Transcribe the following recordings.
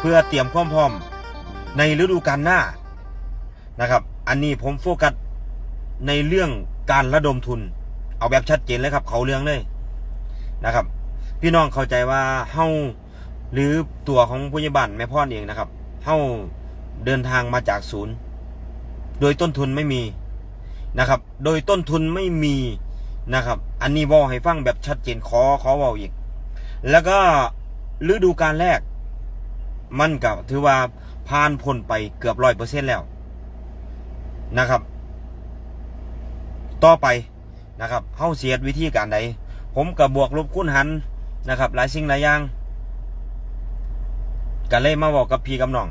เพื่อเตรียมความพร้อมในฤดูกาลหน้านะครับ อันนี้ผมโฟกัสในเรื่องการระดมทุน เอาแบบชัดเจนเลยครับ เขาเรื่องเลยนะครับ พี่น้องเข้าใจว่าเฮาหรือตัวของผู้ใหญ่บ้านแม่พ่อเองนะครับเฮาเดินทางมาจากศูนย์ โดยต้นทุนไม่มีนะครับ โดยต้นทุนไม่มีนะครับ อันนี้บอกให้ฟังแบบชัดเจนขอขอเว่าอีก แล้วก็ฤดูการแรก มันก็ถือว่าผ่านพ้นไปเกือบร้อยเปอร์เซ็นแล้วนะครับ ต่อไปนะครับเฮาเสียดวิธีการใด ผมกับบวกลบคูณหันนะครับ หลายสิ่งหลายอย่างก็เลยมาบอกกับพี่กับน้อง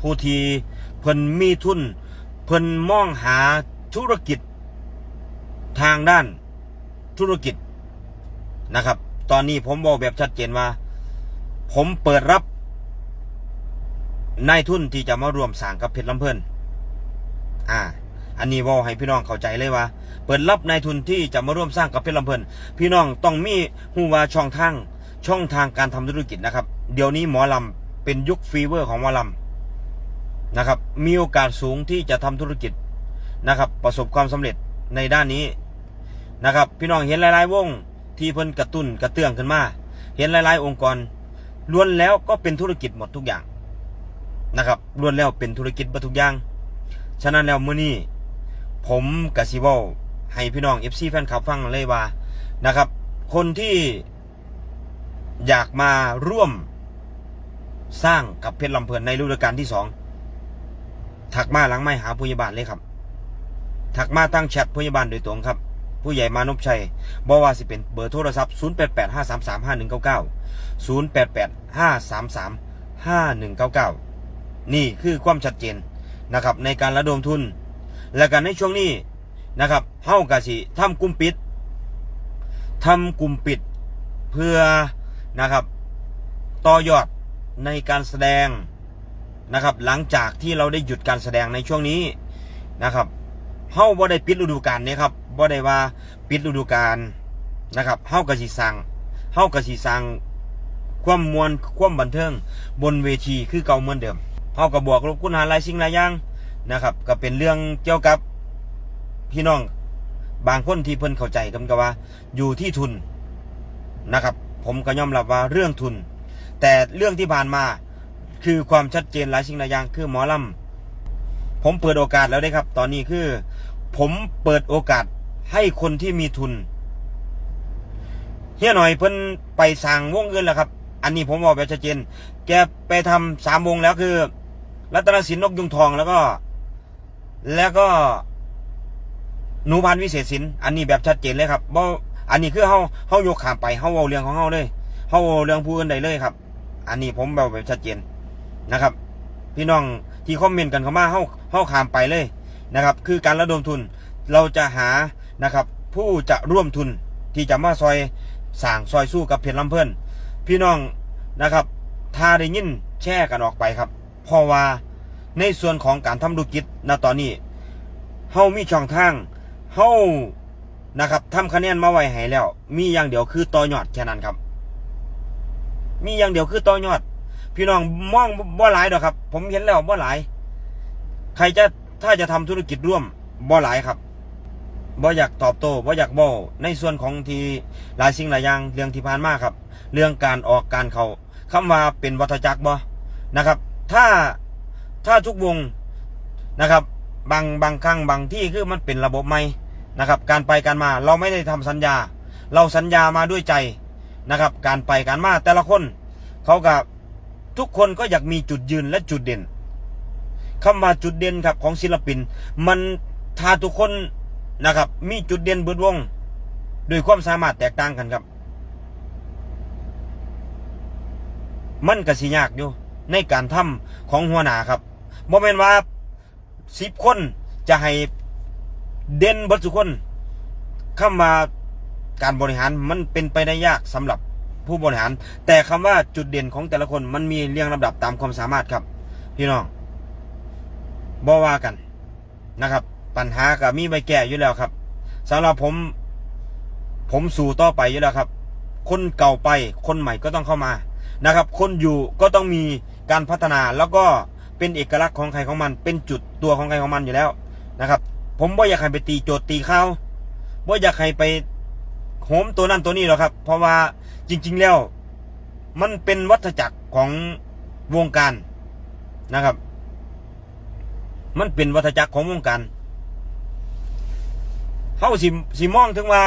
ผู้ที่เพิ่นมีทุน เพิ่นมองหาธุรกิจทางด้านธุรกิจนะครับ ตอนนี้ผมบอกแบบชัดเจนว่า ผมเปิดรับ นายทุนที่จะมาร่วมสร้างกับเพชรลำเพลินอ่า อันนี้ว่าให้พี่น้องเข้าใจเลยว่า เปิดรับนายทุนที่จะมาร่วมสร้างกับเพชรลำเพลินพี่น้องต้องมีหูว่าช่องทางช่องทางการทำธุรกิจนะครับ เดี๋ยวนี้หมอลำเป็นยุคฟีเวอร์ของหมอลำนะครับ มีโอกาสสูงที่จะทำธุรกิจนะครับ ประสบความสำเร็จในด้านนี้นะครับ พี่น้องเห็นหลาย ๆ วงที่เพิ่นกระตุ้นกระเตื้องขึ้นมา เห็นหลาย ๆ องค์กรล้วนแล้วก็เป็นธุรกิจหมดทุกอย่าง นะครับล้วนแล้วเป็นธุรกิจหมดทุกอย่าง ฉะนั้นแล้วมื้อนี้ผมกะสิเว้าให้พี่น้อง FC แฟนคลับฟังเลยว่านะครับ คนที่อยากมาร่วมสร้างกับเพชรลำเพลินในฤดูกาลที่สองถักมาหลังไม่หาผู้ใหญ่บ้านเลยครับ ถักมาตั้งแชทผู้ใหญ่บ้านโดยตรงครับ ผู้ใหญ่มานพชัยบอกว่าสิเป็นเบอร์โทรศัพท์ 0885335199 0885335199 นี่คือความชัดเจนนะครับ ในการระดมทุน และกันในช่วงนี้นะครับเฮากะสิทำกลุ่มปิดทำกลุ่มปิดเพื่อนะครับต่อยอดในการแสดงนะครับ หลังจากที่เราได้หยุดการแสดงในช่วงนี้นะครับเฮาบ่ได้ปิดฤดูกาลนี้ครับบ่ได้ว่าปิดฤดูกาลนะครับเฮากะสิสั่งเฮากะสิสั่งความมวลความบันเทิงบนเวทีคือเก่าเหมือนเดิม เฮาก็บวกลบคูณหารหลายสิ่งหลายอย่างนะครับ ก็เป็นเรื่องเกี่ยวกับพี่น้องบางคนที่เพิ่นเข้าใจกันก็ว่า อยู่ที่ทุนนะครับ ผมก็ยอมรับว่าเรื่องทุน แต่เรื่องที่ผ่านมาคือความชัดเจนหลายสิ่งหลายอย่างคือหมอลำผมเปิดโอกาสแล้วได้ครับ ตอนนี้คือ ผมเปิดโอกาสให้คนที่มีทุนเฮียหน่อยเพิ่นไปสั่งวงเงินแล้วครับ อันนี้ผมบอกแบบชัดเจน แกไปทำสามวงแล้วคือ รัตนสินนกยุงทองแล้วก็ แล้วก็หนูพันวิเศษสินอันนี้แบบชัดเจนเลยครับบ่อันนี้คือเฮาเฮายกขามไปเฮาเอาเรื่องของเฮาเลยเฮาเอาเรื่องผู้อื่นได้เลยครับ อันนี้ผมแบบแบบชัดเจนนะครับ พี่น้องที่คอมเมนต์กันเข้ามาเฮาเฮาขามไปเลยนะครับ คือการระดมทุนเราจะหานะครับ ผู้จะร่วมทุนที่จะมาซอยสางซอยสู้กับเพชรลำเพิ่อนพี่น้องนะครับถ้าได้ยินแช่กันออกไปครับ เพราะว่าในส่วนของการทำธุรกิจณตอนนี้เฮามีช่องทางเฮานะครับทำคะแนนมาไว้ให้แล้ว มีอย่างเดียวคือต่อยอดแค่นั้นครับ มีอย่างเดียวคือต่อยอด พี่น้องมองบ่หลายดอกครับ ผมเห็นแล้วบ่หลาย ใครจะถ้าจะทำธุรกิจร่วมบ่หลายครับบ่อยากตอบโต้บ่อยากบ่ในส่วนของทีหลายสิ่งหลายอย่างเรื่องที่ผ่านมาครับ เรื่องการออกการเขาคำว่าเป็นวัฏจักรบ่นะครับ ถ้าถ้าทุกวงนะครับ บางบางครั้งบางที่คือมันเป็นระบบใหม่นะครับ การไปการมาเราไม่ได้ทำสัญญา เราสัญญามาด้วยใจนะครับ การไปการมาแต่ละคนเขากับทุกคนก็อยากมีจุดยืนและจุดเด่นคำว่าจุดเด่นครับของศิลปิน มันถ้าทุกคนนะครับ มีจุดเด่นเบิดวงโดยความสามารถแตกต่างกันครับ มันก็สิยากอยู่ ในการทำของหัวหน้าครับบ่แม่นว่าสิบคนจะให้เด่นบิดทุกคนคำว่าการบริหารมันเป็นไปได้ยากสำหรับผู้บริหาร แต่คำว่าจุดเด่นของแต่ละคนมันมีเรียงลำดับตามความสามารถครับ พี่น้องบ่ว่ากันนะครับ ปัญหาก็มีใบแก้อยู่แล้วครับสำหรับผม ผมสู่ต่อไปอยู่แล้วครับ คนเก่าไปคนใหม่ก็ต้องเข้ามา นะครับ คนอยู่ก็ต้องมีการพัฒนาแล้วก็เป็นเอกลักษณ์ของใครของมัน เป็นจุดตัวของใครของมันอยู่แล้วนะครับ ผมบ่อยากให้ไปตีโจทย์ตีเขาบ่อยากให้ไปโหมตัวนั่นตัวนี้หรอกครับ เพราะว่าจริง ๆแล้ว มันเป็นวัฏจักรของวงการนะครับ มันเป็นวัฏจักรของวงการเขาสิสิมองถึงว่า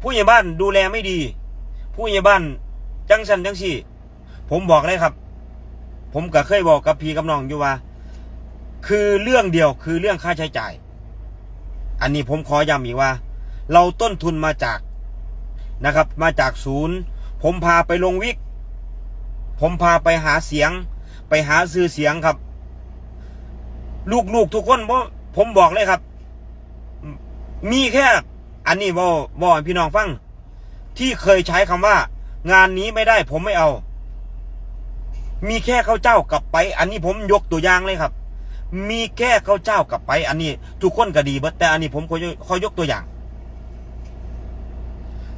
ผู้ใหญ่บ้านดูแลไม่ดี ผู้ใหญ่บ้าน จังสันจังสี่ ผมบอกเลยครับ ผมก็เคยบอกกับพี่กับน้องอยู่ว่า คือเรื่องเดียวคือเรื่องค่าใช้จ่าย อันนี้ผมขอย้ำอีกว่า เราต้นทุนมาจากนะครับ มาจากศูนย์ ผมพาไปลงวิก ผมพาไปหาเสียง ไปหาซื้อเสียงครับ ลูกๆทุกคนเพราะผมบอกเลยครับ มีแค่ อันนี้บอบอให้พี่น้องฟัง ที่เคยใช้คำว่า งานนี้ไม่ได้ผมไม่เอา มีแค่ข้าวเจ้ากลับไป อันนี้ผมยกตัวอย่างเลยครับ มีแค่ข้าวเจ้ากลับไป อันนี้ ทุกคนก็ดีบิดแต่อันนี้ผมขอยยกตัวอย่าง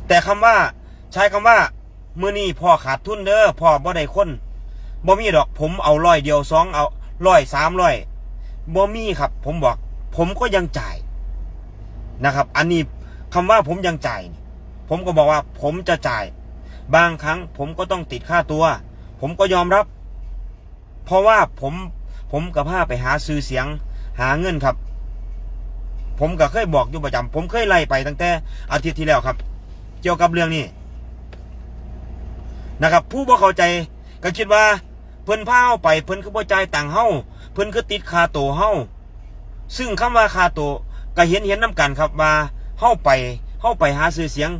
แต่คำว่าใช้คำว่ามือนี้พ่อขาดทุนเด้อพ่อบ่ได้คนบ่มีดอก ผมเอาร้อยเดียวสองเอาร้อยสามร้อยบ่มีครับ ผมบอก ผมก็ยังจ่ายนะครับ อันนี้คำว่าผมยังจ่าย ผมก็บอกว่าผมจะจ่าย บางครั้งผมก็ต้องติดค่าตัว ผมก็ยอมรับ เพราะว่าผมผมกับผ้าไปหาซื้อเสียงหาเงินครับ ผมก็เคยบอกอยู่ประจำผมเคยไล่ไปตั้งแต่อาทิตย์ที่แล้วครับ เกี่ยวกับเรื่องนี้นะครับ ผู้บ่เข้าใจก็คิดว่า เพิ่นพาเฮาไปเพิ่นคือบ่จ่ายตังเฮาเพิ่นคือติดค่าตัวเฮาซึ่งคำว่าค่าตัวก็เห็นเห็นนํกันครับว่าเฮาไปเฮาไปหาซื้อเสียง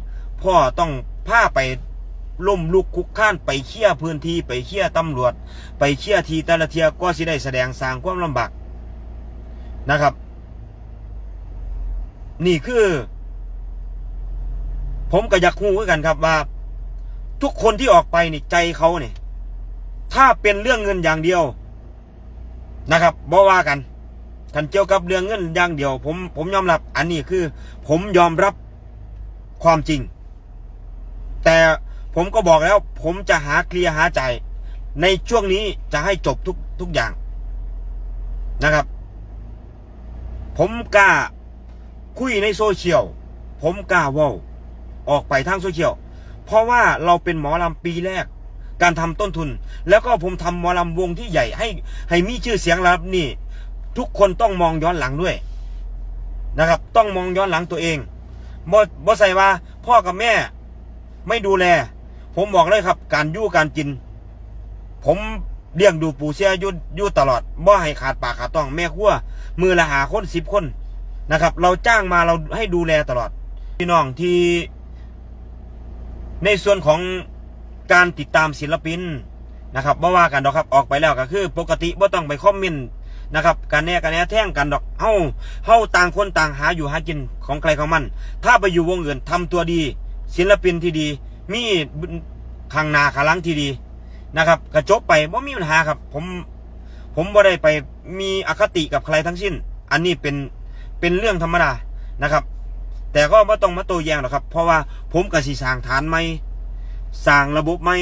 พ่อต้องพาไป ล่มลุกคุกข้านไปเคลียพื้นที่ไปเคลียตำรวจ ไปเคลียทีแต่ละเทียก็สิได้แสดงสร้างความลำบากนะครับ นี่คือ ผมก็อยากรู้กันครับว่า ทุกคนที่ออกไปนี่ใจเขาเนี่ยถ้าเป็นเรื่องเงินอย่างเดียวนะครับบ่ว่ากันกันเกี่ยวกับเรื่องเงินอย่างเดียว ผมผมยอมรับ อันนี้คือ ผมยอมรับความจริง แต่ ผมก็บอกแล้ว ผมจะหาเคลียร์หาใจ ในช่วงนี้จะให้จบทุกทุกอย่างนะครับ ผมกล้าคุยในโซเชียล ผมกล้าว่าออกไปทางโซเชียล เพราะว่าเราเป็นหมอลำปีแรก การทำต้นทุน แล้วก็ผมทำหมอลำวงที่ใหญ่ให้ให้มีชื่อเสียงรับนี่ ทุกคนต้องมองย้อนหลังด้วยนะครับ ต้องมองย้อนหลังตัวเองบ่บ่ใส่ว่าพ่อกับแม่ไม่ดูแล ผมบอกเลยครับ การยู่การกิน ผมเลี้ยงดูปูเสียยู่ยู่ตลอดบ่ให้ขาดปากขาดต้องแม่ครัวมือละหาคนสิบคนนะครับ เราจ้างมาเราให้ดูแลตลอด พี่น้องที่ ในส่วนของการติดตามศิลปินนะครับบ่ว่ากันดอกครับออกไปแล้วก็คือ ปกติบ่ต้องไปคอมเมนต์นะครับการแน่กันแน่แท่งกันดอกเฮาเฮาต่างคนต่างหาอยู่หากินของใครของมัน ถ้าไปอยู่วงอื่นทำตัวดี ศิลปินที่ดี มีข้างหน้าข้างหลังที่ดีนะครับกระจบไปบ่มีปัญหาครับ ผมผมบ่ได้ไปมีอคติกับใครทั้งสิ้น อันนี้เป็นเป็นเรื่องธรรมดานะครับ แต่ก็ไม่ต้องมาโตแยงหรอกครับ เพราะว่าผมกับสีสร้างฐานใหม่สร้างระบบใหม่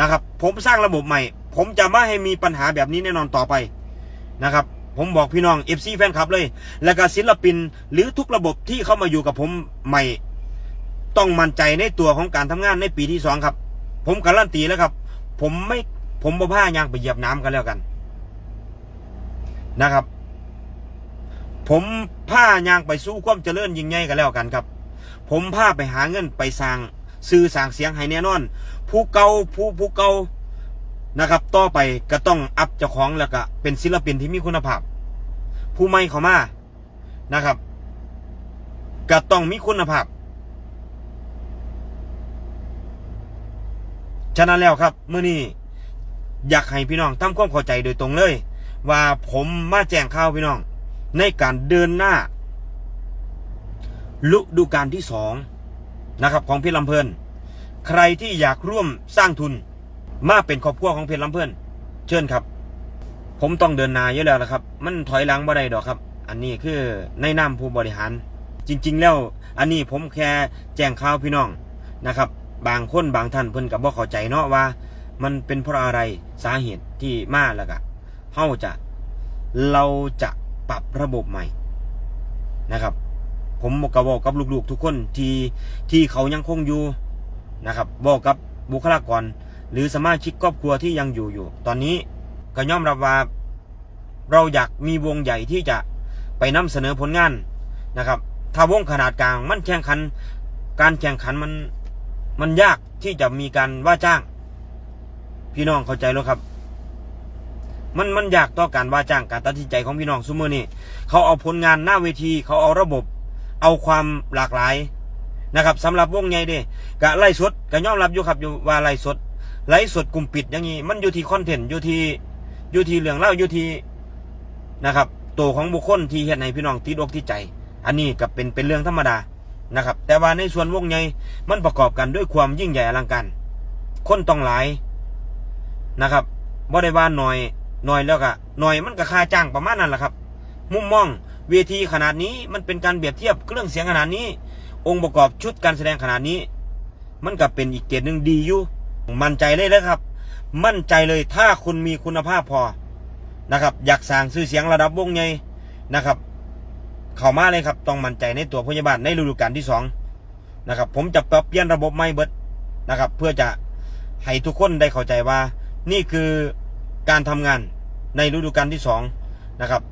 นะครับ ผมสร้างระบบใหม่ ผมจะไม่ให้มีปัญหาแบบนี้แน่นอนต่อไปนะครับ ผมบอกพี่น้องเอฟซีแฟนคลับเลย แล้วก็ศิลปินหรือทุกระบบที่เข้ามาอยู่กับผมใหม่ ต้องมั่นใจในตัวของการทำงานในปีที่สองครับ ผมการันตีแล้วครับ ผมไม่ผมบ่ผ้ายางไปเหยียบน้ำกันแล้วกัน นะครับ ผมผ้ายางไปสู้ความเจริญยิ่งใหญ่กันแล้วกันครับ ผมพาไปหาเงินไปสร้างซื้อสร้างเสียงให้แน่นอน ผู้เก่าผู้ผู้เกานะครับ ต่อไปก็ต้องอัพเจ้าของแล้วก็เป็นศิลปินที่มีคุณภาพ ผู้ใหม่เข้ามานะครับก็ต้องมีคุณภาพ ฉะนั้นแล้วครับเมื่อนี้อยากให้พี่น้องทำความเข้าใจโดยตรงเลย ว่าผมมาแจ้งข่าวพี่น้อง ในการเดินหน้าฤดูกาลที่สองนะครับ ของเพชรลำเพลินใครที่อยากร่วมสร้างทุนมาเป็นครอบครัวของเพชรลำเพลินเชิญครับ ผมต้องเดินหนาเยอะแล้วนะครับ มันถอยหลังบ่ได้ดอกครับ อันนี้คือในนามผู้บริหาร จริง ๆ แล้ว อันนี้ผมแค่แจ้งข่าวพี่น้องนะครับ บางคนบางท่านเพิ่นกับบ่เข้าใจเนาะว่า มันเป็นเพราะอะไรสาเหตุที่มาแล้วก็เฮาจะเราจะปรับระบบใหม่นะครับ ผมก็บอกกับลูกๆทุกคนที่ที่เขายังคงอยู่นะครับบอกกับบุคลากร หรือสมาชิกครอบครัวที่ยังอยู่อยู่ ตอนนี้ก็ย่อมรับว่าเราอยากมีวงใหญ่ที่จะไปนำเสนอผลงานนะครับ ถ้าวงขนาดกลางมันแข่งขัน การแข่งขันมัน มันยากที่จะมีการว่าจ้าง พี่น้องเข้าใจแล้วครับ มันมันยากต่อการว่าจ้างการตัดสินใจของพี่น้องซุมือนี่เขาเอาผลงานหน้าเวที เขาเอาระบบ เอาความหลากหลายนะครับสำหรับวงใหญ่เด้กะไล่สดกะยอมรับอยู่ครับอยู่ว่าไล่สดไล่สดกลุ่มปิดอย่างนี้ มันอยู่ที่คอนเทนต์อยู่ที่อยู่ที่เรื่องเล่าอยู่ที่นะครับตัวของบุคคลที่เห็นให้พี่น้องติดอกติดใจ อันนี้ก็เป็นเป็นเรื่องธรรมดา นะครับ แต่ว่าในส่วนวงใหญ่มันประกอบกันด้วยความยิ่งใหญ่อลังการคนต้องหลายนะครับบ่ได้ว่าหน่อยหน่อยแล้วก็หน่อยมันก็ค่าจ้างประมาณนั้นแหละครับ มุมมองเวทีขนาดนี้มันเป็นการเปรียบเทียบเครื่องเสียงขนาดนี้ องค์ประกอบชุดการแสดงขนาดนี้ มันก็เป็นอีกเกรดหนึ่งดีอยู่มั่นใจเลยนะครับ มั่นใจเลยถ้าคุณมีคุณภาพพอนะครับ อยากสร้างชื่อเสียงระดับวงใหญ่นะครับ เข้ามาเลยครับ ต้องมั่นใจในตัวพยาบาลในฤดูกาลที่สองนะครับ ผมจะปรับเปลี่ยนระบบไม่เบิดนะครับ เพื่อจะให้ทุกคนได้เข้าใจว่า นี่คือการทำงานในฤดูกาลที่สองนะครับ